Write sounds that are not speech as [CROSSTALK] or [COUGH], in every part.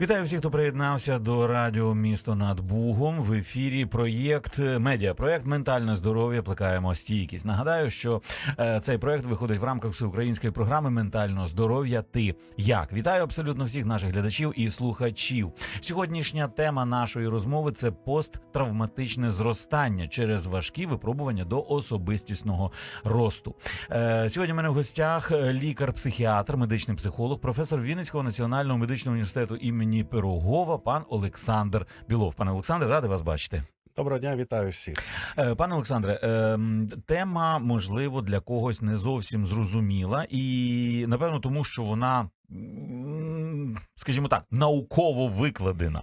Вітаю всіх, хто приєднався до радіо Місто над Бугом. В ефірі проєкт медіапроєкт Ментальне здоров'я плекаємо стійкість. Нагадаю, що е, цей проєкт виходить в рамках всеукраїнської програми Ментального здоров'я. Ти як вітаю абсолютно всіх наших глядачів і слухачів. Сьогоднішня тема нашої розмови це посттравматичне зростання через важкі випробування до особистісного росту. Е, Сьогодні в мене в гостях е, лікар-психіатр, медичний психолог, професор Вінницького національного медичного університету імені Пирогова, пан Олександр Білов. Пане Олександре, радий вас бачити. Доброго дня, вітаю всіх. Е, Пане Олександре, ем, тема можливо для когось не зовсім зрозуміла, і напевно тому, що вона. Скажімо так, науково викладена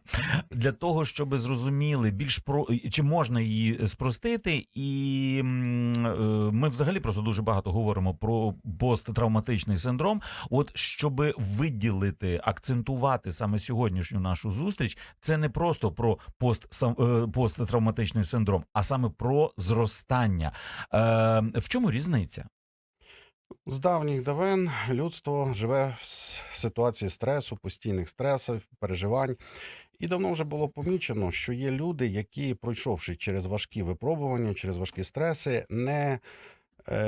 для того, щоб зрозуміли більш про чи можна її спростити, і е, ми взагалі просто дуже багато говоримо про посттравматичний синдром. От щоб виділити, акцентувати саме сьогоднішню нашу зустріч, це не просто про пост е, посттравматичний синдром, а саме про зростання. Е, в чому різниця? З давніх давен людство живе в ситуації стресу, постійних стресів, переживань. І давно вже було помічено, що є люди, які, пройшовши через важкі випробування, через важкі стреси, не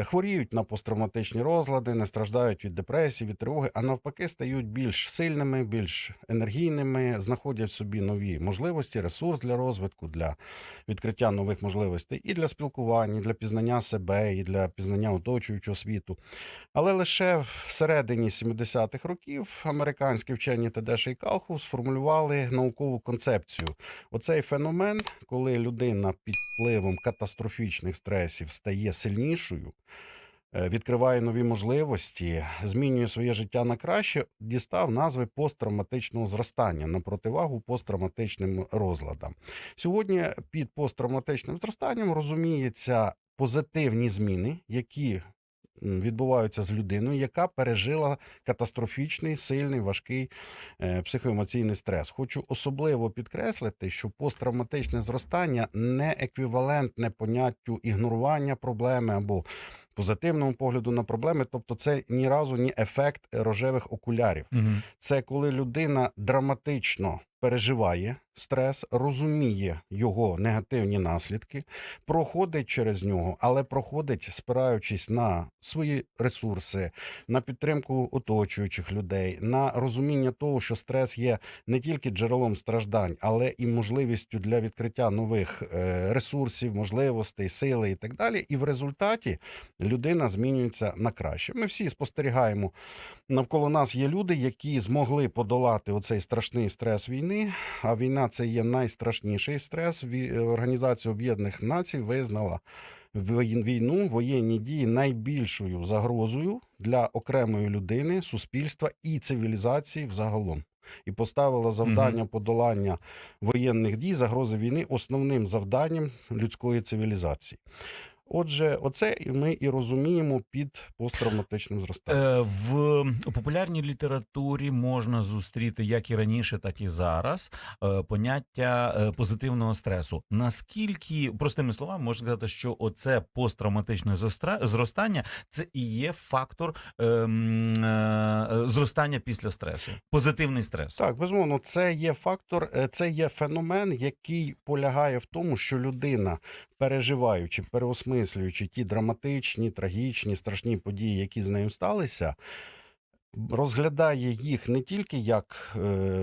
хворіють на посттравматичні розлади, не страждають від депресії, від тривоги, а навпаки, стають більш сильними, більш енергійними, знаходять собі нові можливості, ресурс для розвитку, для відкриття нових можливостей і для спілкування, і для пізнання себе, і для пізнання оточуючого світу. Але лише в середині 70-х років американські вчені Тедеша і Калху сформулювали наукову концепцію. Оцей феномен, коли людина під впливом катастрофічних стресів стає сильнішою. Е, Відкриває нові можливості, змінює своє життя на краще, дістав назви посттравматичного зростання на противагу посттравматичним розладам. Сьогодні під посттравматичним зростанням розуміється позитивні зміни, які відбуваються з людиною, яка пережила катастрофічний, сильний, важкий е, психоемоційний стрес. Хочу особливо підкреслити, що посттравматичне зростання не еквівалентне поняттю ігнорування проблеми або позитивному погляду на проблеми, тобто це ні разу не ефект рожевих окулярів. Угу. Це коли людина драматично переживає стрес, розуміє його негативні наслідки, проходить через нього, але проходить, спираючись на свої ресурси, на підтримку оточуючих людей, на розуміння того, що стрес є не тільки джерелом страждань, але і можливістю для відкриття нових е, ресурсів, можливостей, сили і так далі. І в результаті людина змінюється на краще. Ми всі спостерігаємо навколо нас є люди, які змогли подолати оцей страшний стрес війни. А війна це є найстрашніший стрес. Ві- Організація Об'єднаних Націй визнала війну, воєнні дії найбільшою загрозою для окремої людини, суспільства і цивілізації взагалом. І поставила завдання подолання воєнних дій, загрози війни основним завданням людської цивілізації. Отже, оце ми і розуміємо під посттравматичним зростанням. Е, в популярній літературі можна зустріти як і раніше, так і зараз е, поняття е, позитивного стресу. Наскільки простими словами можна сказати, що оце посттравматичне зростання це і є фактор ем, зростання після стресу, позитивний стрес. Так, безумовно, це є фактор, це є феномен, який полягає в тому, що людина, переживаючи, переосмислюючи ті драматичні, трагічні, страшні події, які з нею сталися, розглядає їх не тільки як е,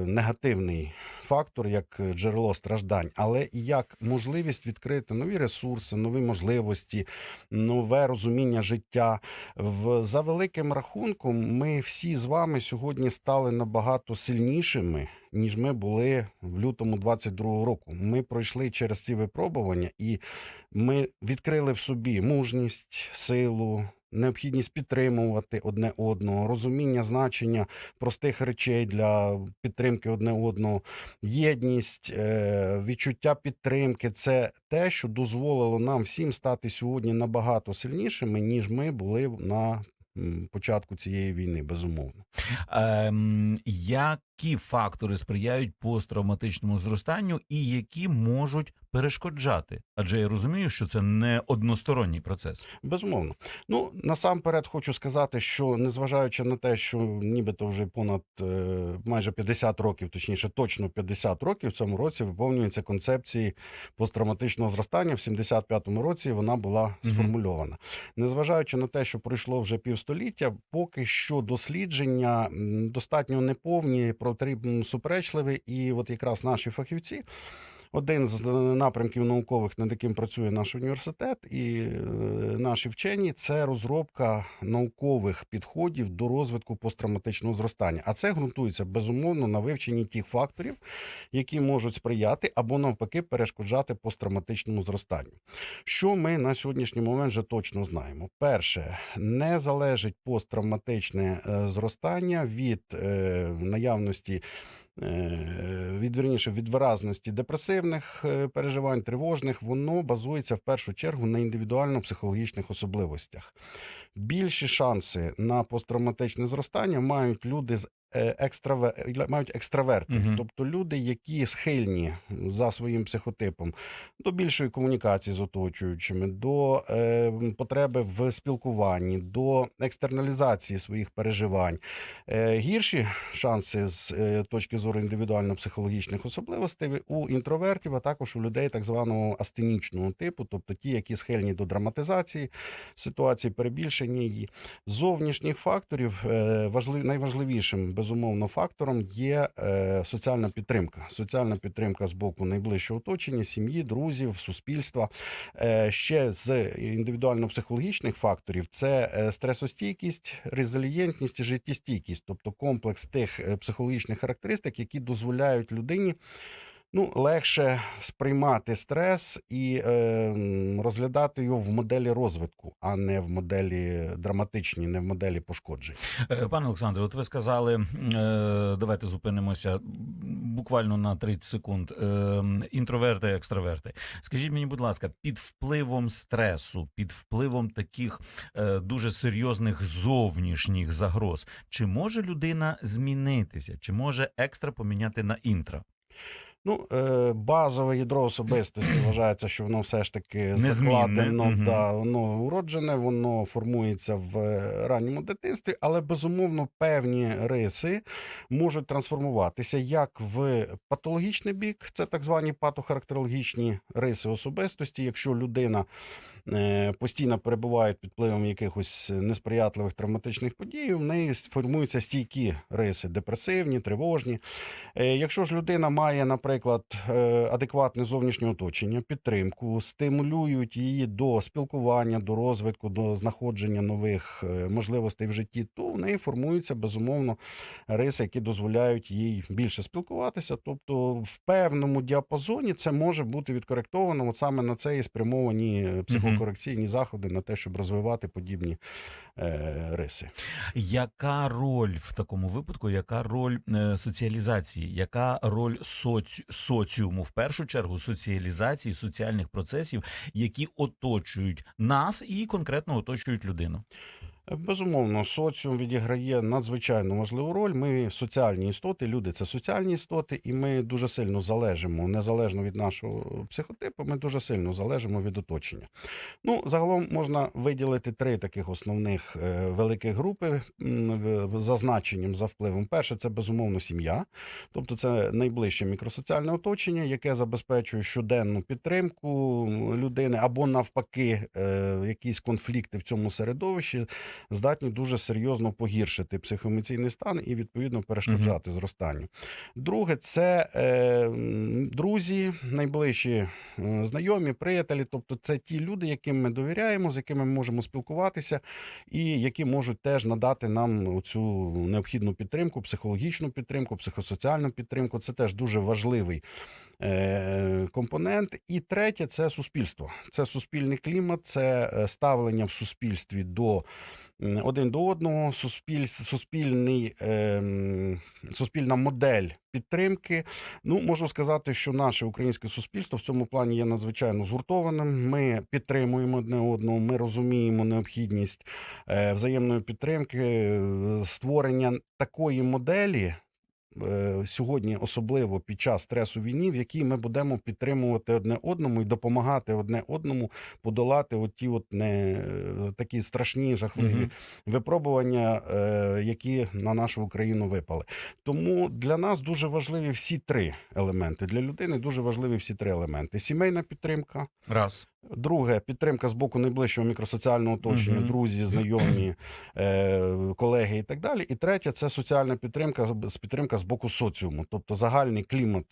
негативний фактор, як джерело страждань, але і як можливість відкрити нові ресурси, нові можливості, нове розуміння життя. В, за великим рахунком, ми всі з вами сьогодні стали набагато сильнішими, ніж ми були в лютому 22-го року. Ми пройшли через ці випробування, і ми відкрили в собі мужність, силу. Необхідність підтримувати одне одного, розуміння значення простих речей для підтримки одне одного, єдність, е, відчуття підтримки це те, що дозволило нам всім стати сьогодні набагато сильнішими, ніж ми були на початку цієї війни, безумовно. Ем, які фактори сприяють посттравматичному зростанню і які можуть перешкоджати? Адже я розумію, що це не односторонній процес. Безумовно. Ну насамперед хочу сказати, що незважаючи на те, що нібито вже понад е, майже 50 років, точніше, точно 50 років в цьому році виповнюється концепції посттравматичного зростання. В 75-му році вона була сформульована. Незважаючи на те, що пройшло вже півстоліття, поки що дослідження достатньо неповні, потрібно суперечливі, і от якраз наші фахівці. Один з напрямків наукових, над яким працює наш університет і е, наші вчені, це розробка наукових підходів до розвитку посттравматичного зростання. А це ґрунтується безумовно на вивченні тих факторів, які можуть сприяти або навпаки перешкоджати посттравматичному зростанню. Що ми на сьогоднішній момент вже точно знаємо? Перше, не залежить посттравматичне е, зростання від е, наявності е, від вірніше від виразності депресивних е, переживань, тривожних, воно базується в першу чергу на індивідуально-психологічних особливостях. Більші шанси на посттравматичне зростання мають люди з е, екстраве... мають екстраверти, Мгм. тобто люди, які схильні за своїм психотипом до більшої комунікації з оточуючими, до е, потреби в спілкуванні, до екстерналізації своїх переживань. Е, гірші шанси з е, точки зору індивідуально-психологічних особливостей у інтровертів, а також у людей так званого астенічного типу, тобто ті, які схильні до драматизації ситуації, перебільшення її. Зовнішніх факторів е, важлив, найважливішим безумовно фактором є е, соціальна підтримка. Соціальна підтримка з боку найближчого оточення, сім'ї, друзів, суспільства. Е, ще з індивідуально-психологічних факторів це е, стресостійкість, резилієнтність і життєстійкість, тобто комплекс тих психологічних характеристик, які дозволяють людині. Ну, легше сприймати стрес і е, розглядати його в моделі розвитку, а не в моделі драматичній, не в моделі пошкоджень. Е, Пане Олександре, от ви сказали, е, давайте зупинимося буквально на 30 секунд. Е, інтроверти, екстраверти. Скажіть мені, будь ласка, під впливом стресу, під впливом таких е, дуже серйозних зовнішніх загроз, чи може людина змінитися, чи може екстра поміняти на інтро? Ну, е, базове ядро особистості [CLEARS THROAT] вважається, що воно все ж таки закладено, мгм. да, воно уроджене, воно формується в е, ранньому дитинстві, але безумовно певні риси можуть трансформуватися як в патологічний бік, це так звані патохарактерологічні риси особистості. Якщо людина е, постійно перебуває під впливом якихось несприятливих травматичних подій, в неї формуються стійкі риси депресивні, тривожні. Якщо ж людина має, наприклад, е, адекватне зовнішнє оточення, підтримку, стимулюють її до спілкування, до розвитку, до знаходження нових е, можливостей в житті, то в неї формуються безумовно риси, які дозволяють їй більше спілкуватися. Тобто, в певному діапазоні це може бути відкоректовано. От саме на це і спрямовані е, психокорекційні заходи на те, щоб розвивати подібні е, риси. Яка роль в такому випадку? Яка роль соціалізації? Яка роль соці... соціуму в першу чергу соціалізації соціальних процесів, які оточують нас і конкретно оточують людину? Безумовно, соціум відіграє надзвичайно важливу роль. Ми соціальні істоти, люди це соціальні істоти, і ми дуже сильно залежимо, незалежно від нашого психотипу, ми дуже сильно залежимо від оточення. Ну, загалом можна виділити три таких основних е, великих групи за значенням, за впливом. Перше, це безумовно сім'я, тобто це найближче мікросоціальне оточення, яке забезпечує щоденну підтримку людини або навпаки, е, якісь конфлікти в цьому середовищі здатні дуже серйозно погіршити психоемоційний стан і відповідно перешкоджати зростанню. Друге, це е, друзі, найближчі е, знайомі, приятелі, тобто це ті люди, яким ми довіряємо, з якими ми можемо спілкуватися, і які можуть теж надати нам цю необхідну підтримку, психологічну підтримку, психосоціальну підтримку. Це теж дуже важливий компонент. І третє це суспільство. Це суспільний клімат, це е, ставлення в суспільстві до один до одного, суспіль, суспільний, ем, суспільна модель підтримки. Ну, можу сказати, що наше українське суспільство в цьому плані є надзвичайно згуртованим. Ми підтримуємо одне одного, ми розуміємо необхідність е, взаємної підтримки, е, створення такої моделі. Е, сьогодні, особливо під час стресу війни, в якій ми будемо підтримувати одне одному і допомагати одне одному подолати оті от не е, такі страшні жахливі Мгм. випробування, е, які на нашу Україну випали. Тому для нас дуже важливі всі три елементи. Для людини дуже важливі всі три елементи: сімейна підтримка. Раз. Друге підтримка з боку найближчого мікросоціального оточення, Мгм. друзі, знайомі, колеги і так далі. І третє це соціальна підтримка з підтримка з боку соціуму, тобто загальний клімат.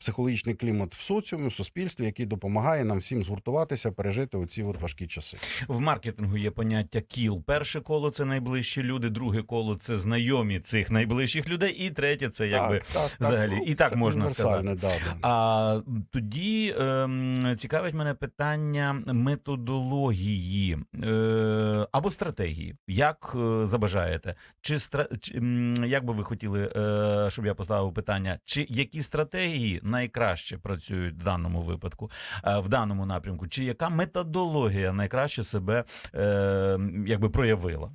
Психологічний клімат в соціумі, в суспільстві, який допомагає нам всім згуртуватися, пережити оці от важкі часи. В маркетингу є поняття кіл. Перше коло це найближчі люди, друге коло це знайомі цих найближчих людей, і третє це якби. взагалі, і так можна універсальне, Да, да. А тоді ем, цікавить мене питання методології е, або стратегії. Як е, забажаєте? Чи, стра- чи як би ви хотіли, е, щоб я поставив питання, чи які стратегії найкраще працюють в даному випадку, е, в даному напрямку, чи яка методологія найкраще себе е, якби проявила?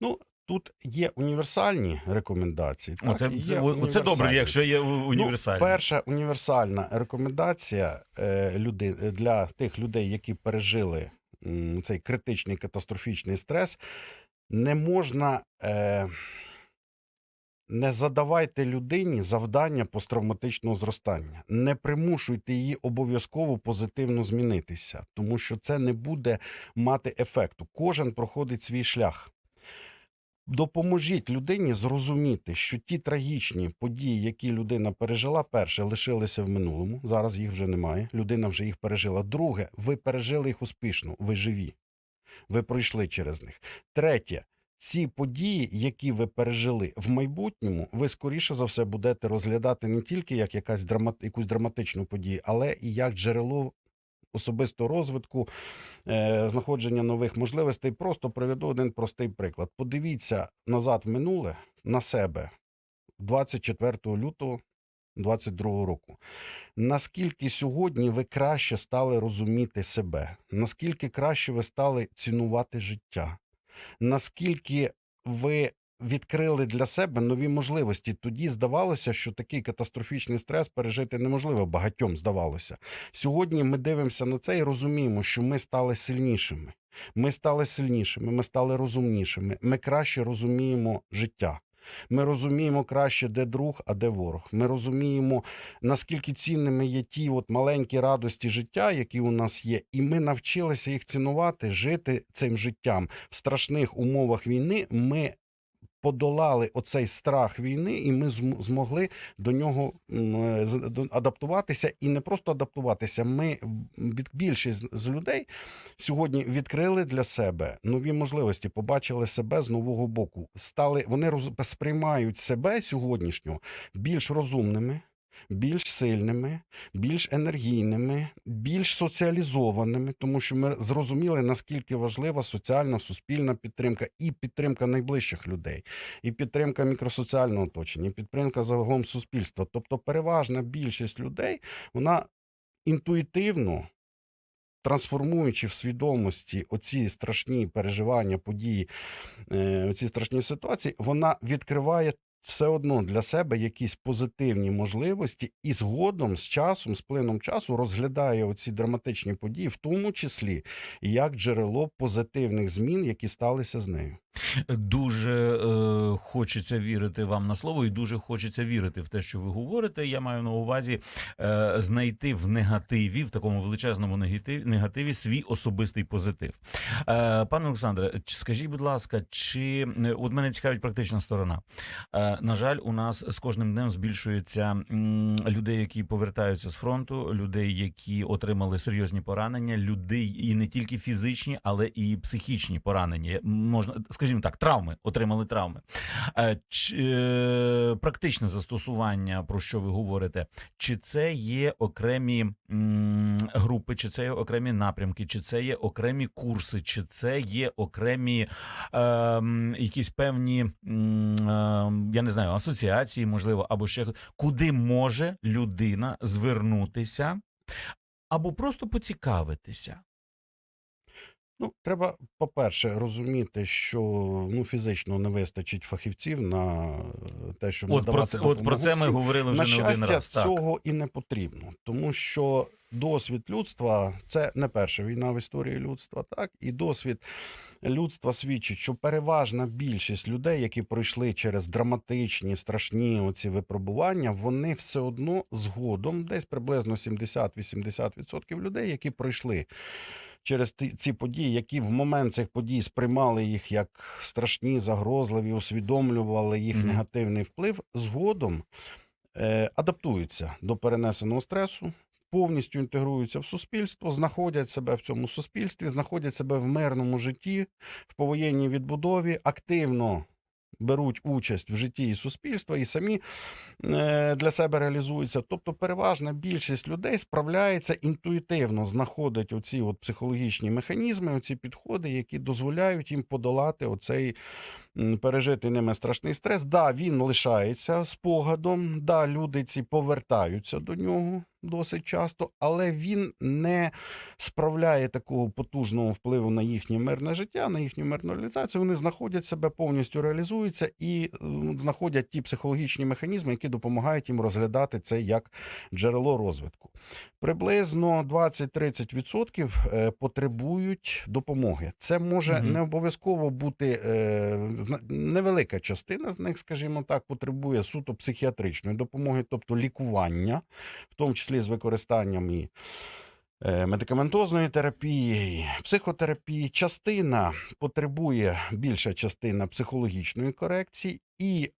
Ну, тут є універсальні рекомендації. так, Оце, це, є це добре, якщо є універсальні. Ну, перша універсальна рекомендація е, люди, для тих людей, які пережили м, цей критичний катастрофічний стрес, не можна. Е, не задавайте людині завдання посттравматичного зростання. Не примушуйте її обов'язково позитивно змінитися, тому що це не буде мати ефекту. Кожен проходить свій шлях. Допоможіть людині зрозуміти, що ті трагічні події, які людина пережила, перше лишилися в минулому. Зараз їх вже немає. Людина вже їх пережила. Друге, ви пережили їх успішно, ви живі. Ви пройшли через них. Третє, ці події, які ви пережили в майбутньому, ви скоріше за все будете розглядати не тільки як якась драма... якусь драматичну подію, але і як джерело особистого розвитку, е, знаходження нових можливостей. Просто приведу один простий приклад. Подивіться назад в минуле на себе 24 лютого 22 року. Наскільки сьогодні ви краще стали розуміти себе? Наскільки краще ви стали цінувати життя? Наскільки ви відкрили для себе нові можливості? Тоді здавалося, що такий катастрофічний стрес пережити неможливо. Багатьом здавалося. Сьогодні ми дивимося на це і розуміємо, що ми стали сильнішими. Ми стали сильнішими, ми стали розумнішими. Ми краще розуміємо життя. Ми розуміємо краще, де друг, а де ворог. Ми розуміємо, наскільки цінними є ті от маленькі радості життя, які у нас є, і ми навчилися їх цінувати, жити цим життям в страшних умовах війни. Ми подолали оцей страх війни, і ми змогли до нього е, адаптуватися, і не просто адаптуватися. Ми від більшість з людей сьогодні відкрили для себе нові можливості, побачили себе з нового боку. Стали вони роз, сприймають себе сьогоднішнього більш розумними. Більш сильними, більш енергійними, більш соціалізованими, тому що ми зрозуміли, наскільки важлива соціальна суспільна підтримка і підтримка найближчих людей, і підтримка мікросоціального оточення, і підтримка загалом суспільства. Тобто, переважна більшість людей вона інтуїтивно. Трансформуючи в свідомості оці страшні переживання, події, е, оці страшні ситуації, вона відкриває все одно для себе якісь позитивні можливості, і згодом з часом, з плином часу, розглядає оці драматичні події, в тому числі як джерело позитивних змін, які сталися з нею. Дуже е, хочеться вірити вам на слово, і дуже хочеться вірити в те, що ви говорите. Я маю на увазі е, знайти в негативі, в такому величезному негативі, негативі свій особистий позитив. Е, пане Олександре, скажіть, будь ласка, чи е, от мене цікавить практична сторона? Е, на жаль, у нас з кожним днем збільшується людей, які повертаються з фронту, людей, які отримали серйозні поранення, людей і не тільки фізичні, але і психічні поранення. Можна скажімо так, травми отримали травми. Е, Чи, е, практичне застосування, про що ви говорите, чи це є окремі групи, чи це є окремі напрямки, чи це є окремі курси, чи це є окремі е, якісь певні, е, я не знаю, асоціації, можливо, або ще куди може людина звернутися, або просто поцікавитися. Ну, треба, по-перше, розуміти, що ну, фізично не вистачить фахівців на е, те, щоб От про це, от про це ми всім. говорили На вже не один раз. Так. цього і не потрібно, тому що досвід людства це не перша війна в історії людства, так і досвід людства свідчить, що переважна більшість людей, які пройшли через драматичні, страшні оці випробування, вони все одно згодом, десь приблизно 70-80% людей, які пройшли. Через ті- ці події, які в момент цих подій сприймали їх як страшні, загрозливі, усвідомлювали їх Мгм. негативний вплив, згодом е, адаптуються до перенесеного стресу, повністю інтегруються в суспільство, знаходять себе в цьому суспільстві, знаходять себе в мирному житті, в повоєнній відбудові, активно беруть участь в житті і суспільства і самі е, для себе реалізуються. Тобто, переважна більшість людей справляється інтуїтивно, знаходить оці от психологічні механізми, оці підходи, які дозволяють їм подолати оцей пережити ними страшний стрес. Да, він лишається спогадом, да, люди ці повертаються до нього досить часто, але він не справляє такого потужного впливу на їхнє мирне життя, на їхню мирну реалізацію. Вони знаходять себе, повністю реалізуються і знаходять ті психологічні механізми, які допомагають їм розглядати це як джерело розвитку. Приблизно 20-30% е, потребують допомоги. Це може Мгм. не обов'язково бути е, невелика частина з них, скажімо так, потребує суто психіатричної допомоги, тобто лікування, в тому числі з використанням і е, медикаментозної терапії, психотерапії. Частина потребує більша частина психологічної корекції і.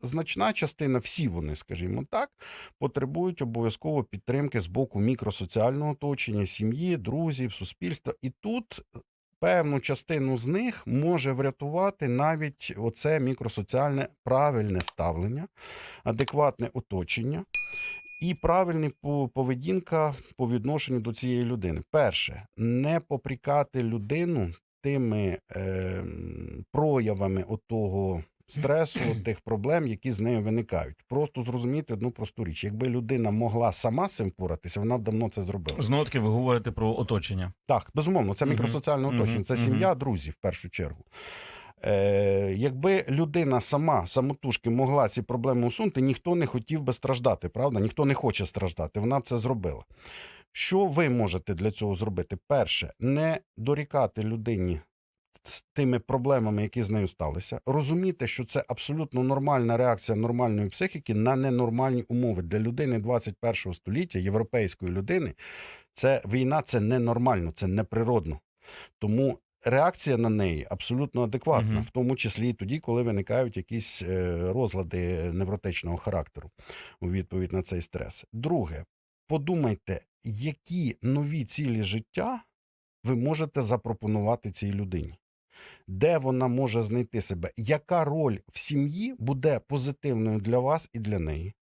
Значна частина, всі вони, скажімо так, потребують обов'язково підтримки з боку мікросоціального оточення, сім'ї, друзів, суспільства. І тут певну частину з них може врятувати навіть оце мікросоціальне правильне ставлення, адекватне оточення і правильна по- поведінка по відношенню до цієї людини. Перше, не попрікати людину тими е, проявами отого. Стресу, [CLEARS THROAT] тих проблем, які з нею виникають, просто зрозуміти одну просту річ. Якби людина могла сама з цим впоратися, вона б давно це зробила. Знову таки ви говорите про оточення. Так, безумовно, це мікросоціальне оточення, це сім'я, друзі, в першу чергу. Е, якби людина сама самотужки могла ці проблеми усунути, ніхто не хотів би страждати, правда? Ніхто не хоче страждати. Вона б це зробила. Що ви можете для цього зробити? Перше, не дорікати людині з тими проблемами, які з нею сталися, розуміти, що це абсолютно нормальна реакція нормальної психіки на ненормальні умови для людини 21 століття, європейської людини. Це війна, це ненормально, це неприродно. Тому реакція на неї абсолютно адекватна, Мгм. в тому числі і тоді, коли виникають якісь е, розлади невротичного характеру у відповідь на цей стрес. Друге, подумайте, які нові цілі життя ви можете запропонувати цій людині. Де вона може знайти себе? Яка роль в сім'ї буде позитивною для вас і для неї?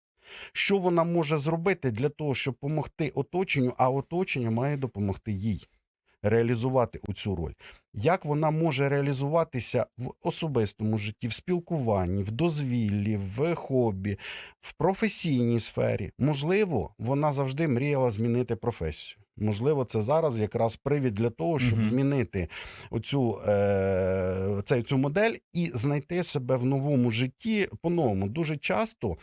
Що вона може зробити для того, щоб допомогти оточенню, а оточення має допомогти їй реалізувати оцю роль? Як вона може реалізуватися в особистому житті, в спілкуванні, в дозвіллі, в хобі, в професійній сфері? Можливо, вона завжди мріяла змінити професію. Можливо, це зараз якраз привід для того, щоб Мгм. змінити оцю, е, цей, цю модель і знайти себе в новому житті по-новому. Дуже часто,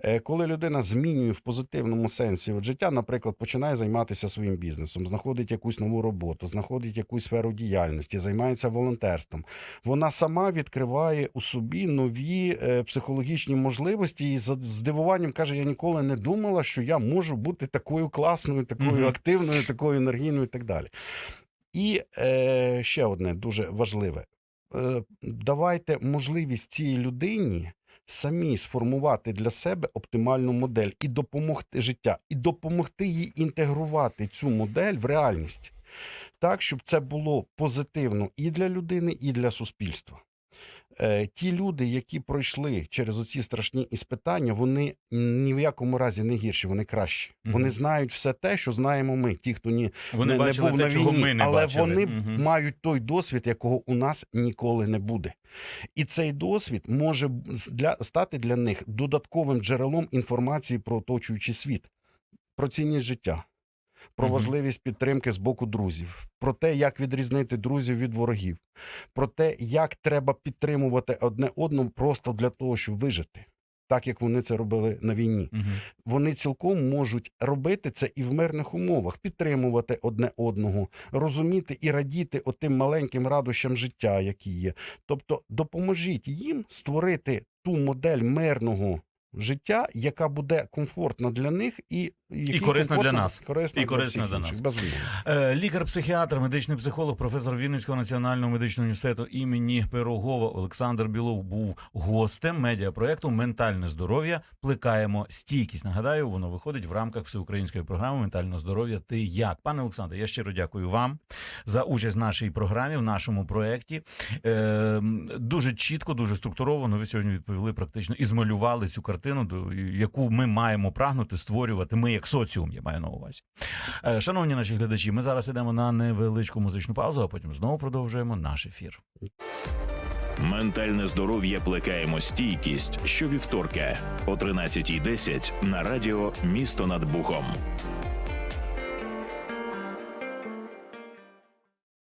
е, коли людина змінює в позитивному сенсі от життя, наприклад, починає займатися своїм бізнесом, знаходить якусь нову роботу, знаходить якусь сферу діяльності, займається волонтерством. Вона сама відкриває у собі нові е, психологічні можливості і з здивуванням каже: Я ніколи не думала, що я можу бути такою класною, такою Мгм. активною, такою енергійною і так далі. І е, ще одне дуже важливе: е, давайте можливість цій людині самі сформувати для себе оптимальну модель і допомогти життя, і допомогти їй інтегрувати цю модель в реальність, так, щоб це було позитивно і для людини, і для суспільства. Е, ті люди, які пройшли через оці страшні іспитання, вони ні в якому разі не гірші, вони кращі. Мгм. Вони знають все те, що знаємо ми, ті, хто ні, Вони не, бачили не був те, на чого ми не але бачили. вони Мгм. мають той досвід, якого у нас ніколи не буде. І цей досвід може для, стати для них додатковим джерелом інформації про оточуючий світ, про цінність життя, про важливість підтримки з боку друзів, про те, як відрізнити друзів від ворогів, про те, як треба підтримувати одне одного просто для того, щоб вижити, так як вони це робили на війні. Мгм. Вони цілком можуть робити це і в мирних умовах, підтримувати одне одного, розуміти і радіти отим маленьким радощам життя, які є. Тобто, допоможіть їм створити ту модель мирного життя, яка буде комфортна для них і, який корисна для нас. корисна І корисна для інших, нас. безумовно. Е, Лікар-психіатр, медичний психолог, професор Вінницького національного медичного університету імені Пирогова Олександр Білов був гостем медіапроекту Ментальне здоров'я. Плекаємо стійкість. Нагадаю, воно виходить в рамках всеукраїнської програми Ментальне здоров'я. Ти як, пане Олександре? Я щиро дякую вам за участь в нашій програмі, в нашому проєкті. Е, дуже чітко, дуже структуровано. Ви сьогодні відповіли практично і змалювали цю картину, до яку ми маємо прагнути створювати. Ми як соціум, я маю на увазі. Е, Шановні наші глядачі, ми зараз йдемо на невеличку музичну паузу, а потім знову продовжуємо наш ефір. Ментальне здоров'я плекаємо стійкість щовівторка о 13.10 на радіо Місто над Бухом.